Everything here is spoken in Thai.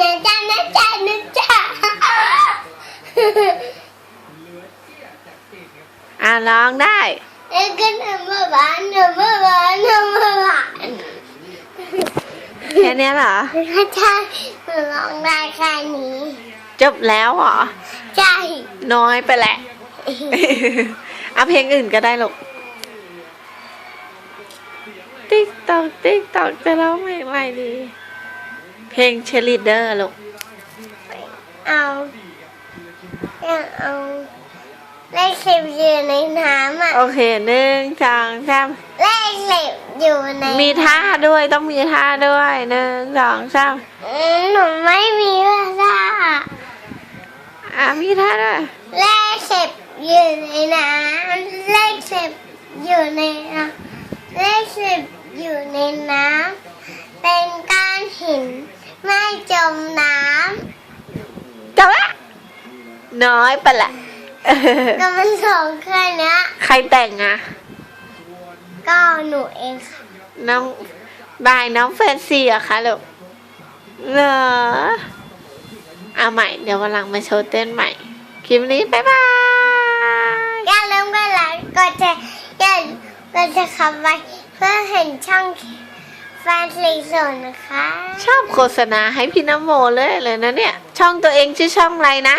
นะจ๊ะนะจ๊ะนะจ๊ะอะร้องได้เอ้ยก็ทำมาบ้านทำมาบ้านทำมาบ้านแค่เนี้ยเหรอถ้าใช่หนูร้องได้แค่นี้จบแล้วเหรอใช่น้อยไปแหละเอาเพลงอื่นก็ได้ลูกติ๊กตอกติ๊กตอกจะร้องเพลงอะไรดี เพลงเชลิเดอร์ลูกเอาอยากเอาเลขสิบอยู่ในน้ำอะโอเคหนึ่งสองสามเลขสิบอยู่ในมีท่าด้วยต้องมีท่าด้วยหนึ่งสองสามอืมหนูไม่มีเวลาอะมีท่าด้วยเลขสิบอยู่ในน้ำเลขสิบอยู่ในน้ำเลขสิบอยู่ในน้ำเป็นก้อนหิน ไม่จมน้จบละน้อยไปละำก็มันสองแค่เนี้ยใครแต่งอะก็หนูเองค่ะน้องบายน้องแฟนซีเหรอะคะลูกเหรอเอาใหม่ เดี๋ยววันหลังมาโชว์เต้นใหม่ คลิปนี้ บ๊ายบาย อย่าลืมกดไลค์กดแชร์อย่าก็จะขับไว้เพื่อเห็นช่อง แฟนซีสนนะคะ ชอบโฆษณาให้พี่น้ำโมเลยเลยนะเนี่ย ช่องตัวเองชื่อช่องอะไรนะ